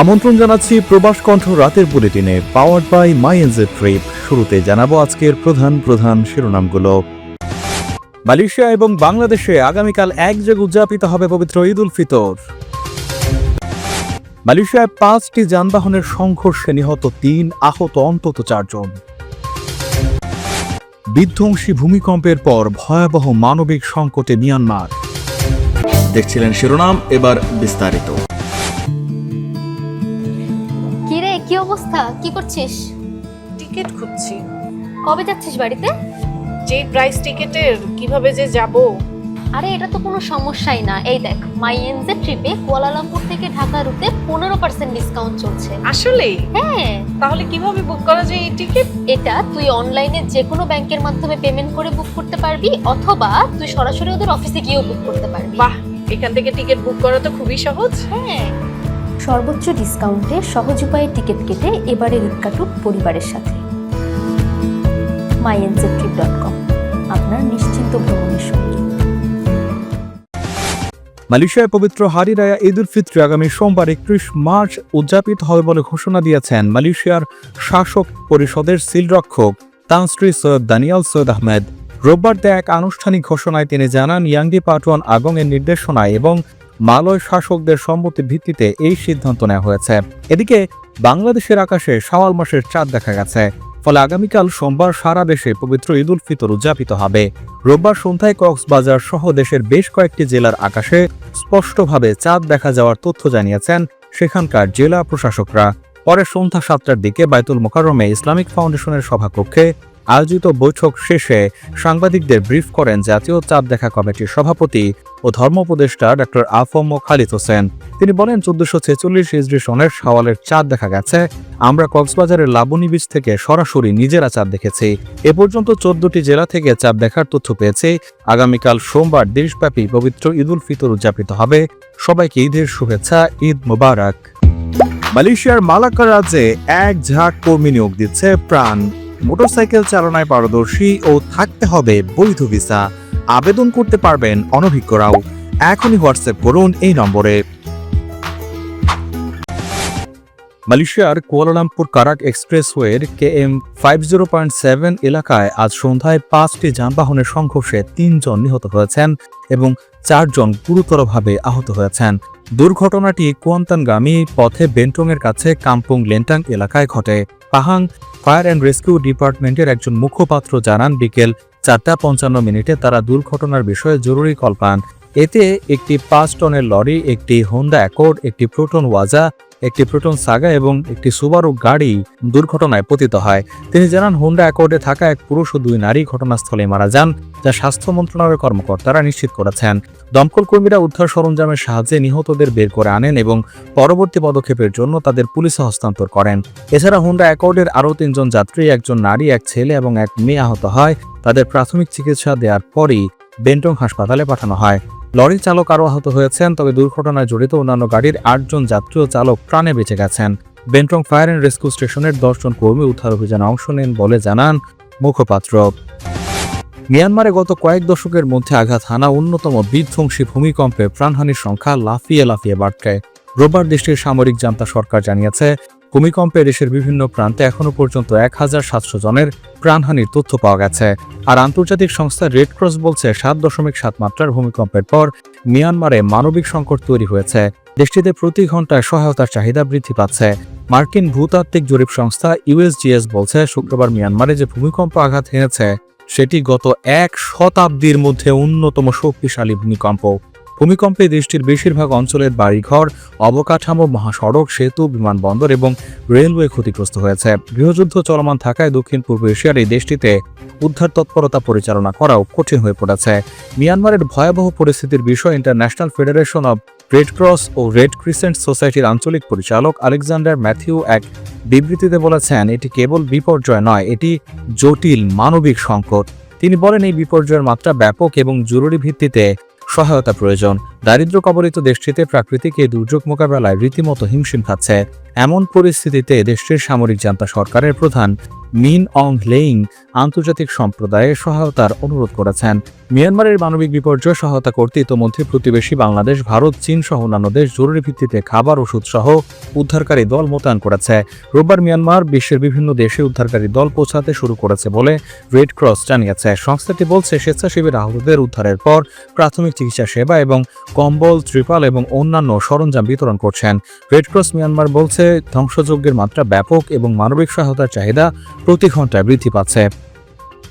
আমন্ত্রণ জানাচ্ছি প্রবাস কণ্ঠ রাতের বুলেটিনে powered by my NJ trip শুরুতে জানাব আজকের প্রধান প্রধান শিরোনামগুলো। মালয়েশিয়া এবং বাংলাদেশে আগামীকাল একযোগে উদযাপিত হবে পবিত্র ঈদ উল ফিতর। মালয়েশিয়ায় পাঁচটি যানবাহনের সংঘর্ষে নিহত তিন আহত, অন্তত চারজন। বিধ্বংসী ভূমিকম্পের পর ভয়াবহ মানবিক সংকটে মিয়ানমার। দেখছিলেন শিরোনাম, এবার বিস্তারিত। অবস্থা? কি করছিস? টিকিট খুঁজছি। কবে যাচ্ছিস বাড়িতে? যে প্রাইস টিকেটের কীভাবে যে যাব? আরে এটা তো কোনো সমস্যাই না। এই দেখ মাই এনজে ট্রিপে কুয়ালালামপুর থেকে ঢাকা রুটে পনেরো পার্সেন্ট ডিসকাউন্ট চলছে। আসলে? হ্যাঁ। তাহলে কীভাবে বুক করা যায় এই টিকিট এটা তুই অনলাইনে যে কোনো ব্যাংকের মাধ্যমে পেমেন্ট করে বুক করতে পারবি অথবা তুই সরাসরি ওদের অফিসে গিয়েও বুক করতে পারবি। বাহ! এখান থেকে টিকিট বুক করা তো খুবই সহজ। হ্যাঁ। সর্বোচ্চ ডিসকাউন্টে সহজ উপায়ে টিকিট কেটে এবারে ঈদ পরিবারের সাথে। আপনার নিশ্চিন্ত ভ্রমণের সঙ্গী। মালয়েশিয়ায় পবিত্র হারি রায়া ঈদ উল ফিত্র আগামী সোমবার একত্রিশ মার্চ উদযাপিত হবে বলে ঘোষণা দিয়েছেন মালয়েশিয়ার শাসক পরিষদের সিলরক্ষক Tan Sri Syed Danial Syed Ahmad. রোববার দেয়া এক আনুষ্ঠানিক ঘোষণায় তিনি জানান, ইয়াংডি পাটওয়ান আগং এর নির্দেশনায় এবং মালয় শাসকদের সম্মতির ভিত্তিতে এই সিদ্ধান্ত নেওয়া হয়েছে। এদিকে বাংলাদেশের আকাশে শাওয়াল মাসের চাঁদ দেখা গেছে। ফলে আগামীকাল সোমবার সারা দেশে পবিত্র ঈদ উল ফিতর উদযাপিত হবে। রোববার সন্ধ্যায় কক্সবাজার সহ দেশের বেশ কয়েকটি জেলার আকাশে স্পষ্টভাবে চাঁদ দেখা যাওয়ার তথ্য জানিয়েছেন সেখানকার জেলা প্রশাসকরা। পরে সন্ধ্যা সাতটার দিকে বাইতুল মোকাররমে ইসলামিক ফাউন্ডেশনের সভাকক্ষে আয়োজিত বৈঠক শেষে সাংবাদিকদের ব্রিফ করেন জাতীয় চাঁদ দেখা কমিটির সভাপতি ও ধর্ম উপদেষ্টা ডক্টর আফম খালিদ হোসেন। তিনি বলেন, চোদ্দশো ছেচল্লিশ ইসরি সনের সওয়ালের চাঁদ দেখা গেছে। আমরা কক্সবাজারের লাবণী বীজ থেকে সরাসরি নিজেরা চাঁদ দেখেছি। এ পর্যন্ত চোদ্দটি জেলা থেকে চাঁদ দেখার তথ্য পেয়েছে। আগামীকাল সোমবার দেশব্যাপী পবিত্র ঈদ উল ফিতর উদযাপিত হবে। সবাইকে ঈদের শুভেচ্ছা, ঈদ মোবারক। মালয়েশিয়ার মালাক্কা রাজ্যে এক ঝাঁক কর্মী নিয়োগ দিচ্ছে প্রাণ। মোটরসাইকেল চালনায় পারদর্শী ও থাকতে হবে বৈধ ভিসা। আবেদন করতে পারবেন অনভিজ্ঞরাও এখনই হোয়াটসঅ্যাপ করুন এই নম্বরে। মালয়েশিয়ার Kuala Lumpur Karak এক্সপ্রেসওয়ের K M five zero point seven এলাকায় আজ সন্ধ্যায় পাঁচটি যানবাহনের সংঘর্ষে তিনজন নিহত হয়েছেন এবং চারজন গুরুতরভাবে আহত হয়েছেন। দুর্ঘটনাটি কুয়ান্তানগামী পথে বেন্টংয়ের কাছে কাম্পুং লেন্টাং এলাকায় ঘটে। পাহাং ফায়ার অ্যান্ড রেস্কিউ ডিপার্টমেন্টের একজন মুখপাত্র জানান, বিকেল চারটা পঞ্চান্ন মিনিটে তারা দুর্ঘটনার বিষয়ে জরুরি কল পান। এতে একটি পাঁচ টনের লরি, একটি হোন্ডা অ্যাকোর্ড একটি প্রোটন ওয়াজা একটি প্রোটন সাগা এবং একটি সুবারু গাড়ি দুর্ঘটনায় পতিত হয়। তিনি জানান, হোন্ডা অ্যাকর্ডে থাকা এক পুরুষ ও দুই নারী ঘটনাস্থলে মারা যান, যা স্বাস্থ্য মন্ত্রণালয়ের কর্মকর্তারা নিশ্চিত করেছেন। দমকল কর্মীরা উদ্ধার সরঞ্জামের সাহায্যে নিহতদের বের করে আনেন এবং পরবর্তী পদক্ষেপের জন্য তাদের পুলিশে হস্তান্তর করেন। এছাড়া হোন্ডা অ্যাকর্ডের আরও তিনজন যাত্রী, একজন নারী, এক ছেলে এবং এক মেয়ে আহত হয়। তাদের প্রাথমিক চিকিৎসা দেওয়ার পরই বেন্টং হাসপাতালে পাঠানো হয়। লরি চালক আরও আহত হয়েছেন, তবে দুর্ঘটনায় জড়িত অন্যান্য গাড়ির আটজন যাত্রী ও চালক প্রাণে বেঁচে গেছেন। বেন্টং ফায়ার অ্যান্ড রেস্কিউ স্টেশনের দশজন কর্মী উদ্ধার অভিযানে অংশ নেন বলে জানান মুখপাত্র। মিয়ানমারে গত কয়েক দশকের মধ্যে আঘাত হানা অন্যতম বিধ্বংসী ভূমিকম্পে প্রাণহানির সংখ্যা লাফিয়ে লাফিয়ে বাড়ছে। রোববার দেশটির সামরিক জান্তা সরকার জানিয়েছে ভূমিকম্পে দেশের বিভিন্ন প্রান্তে এখনও পর্যন্ত এক হাজার সাতশো জনের প্রাণহানির তথ্য পাওয়া গেছে। আর আন্তর্জাতিক সংস্থা রেড ক্রস বলছে, সাত দশমিক সাত মাত্রার ভূমিকম্পের পর মিয়ানমারে মানবিক সংকট তৈরি হয়েছে। দেশটিতে প্রতি ঘন্টায় সহায়তার চাহিদা বৃদ্ধি পাচ্ছে। মার্কিন ভূতাত্ত্বিক জরিপ সংস্থা ইউএসজিএস বলছে, শুক্রবার মিয়ানমারে যে ভূমিকম্প আঘাত হেনেছে, সেটি গত এক শতাব্দীর মধ্যে অন্যতম শক্তিশালী ভূমিকম্প। ভূমিকম্পে দেশটির বেশিরভাগ অঞ্চলের বাড়িঘর, অবকাঠামো, মহাসড়ক, সেতু, বিমানবন্দর এবং রেলওয়ে ক্ষতিগ্রস্ত হয়েছে। গৃহযুদ্ধ চলমান থাকায় দক্ষিণ পূর্ব এশিয়ার এই দেশটিতে উদ্ধার তৎপরতা পরিচালনা করাও কঠিন হয়ে পড়েছে। মিয়ানমারের ভয়াবহ পরিস্থিতির বিষয় international federation of red cross O red crescent সোসাইটির আঞ্চলিক পরিচালক আলেকজান্ডার ম্যাথিউ এক বিবৃতিতে বলেছেন, এটি কেবল বিপর্যয় নয়, এটি জটিল মানবিক সংকট। তিনি বলেন, এই বিপর্যয়ের মাত্রা ব্যাপক এবং জরুরি ভিত্তিতে সহায়তা প্রয়োজন। দারিদ্র কবলিত দেশটিতে প্রাকৃতিক এই দুর্যোগ মোকাবেলায় রীতিমতো হিমশিম খাচ্ছে। এমন পরিস্থিতিতে দেশটির সামরিক জান্তা সরকারের প্রধান মিন অং লেইং আন্তর্জাতিক সম্প্রদায়ের সহায়তার অনুরোধ করেছেন। মিয়ানমারের মানবিক বিপর্যয় সহায়তা করতে ইতোমধ্যে প্রতিবেশী বাংলাদেশ, ভারত, চীন সহ অন্যান্য দেশ জরুরি ভিত্তিতে খাবার ওষুধ সহ উদ্ধারকারী দল মোতায়েন করেছে। রোববার মিয়ানমার বিশ্বের বিভিন্ন দেশে উদ্ধারকারী দল পৌঁছাতে শুরু করেছে বলে রেড ক্রস জানিয়েছে। সংস্থাটি বলছে, স্বেচ্ছাসেবীর আহতদের উদ্ধারের পর প্রাথমিক চিকিৎসা সেবা এবং কম্বল ত্রিপাল এবং অন্যান্য সরঞ্জাম বিতরণ করছেন। রেডক্রস মিয়ানমার বলছে, ধ্বংসযজ্ঞের মাত্রা ব্যাপক এবং মানবিক সহায়তার চাহিদা প্রতি ঘন্টায় বৃদ্ধি পাচ্ছে।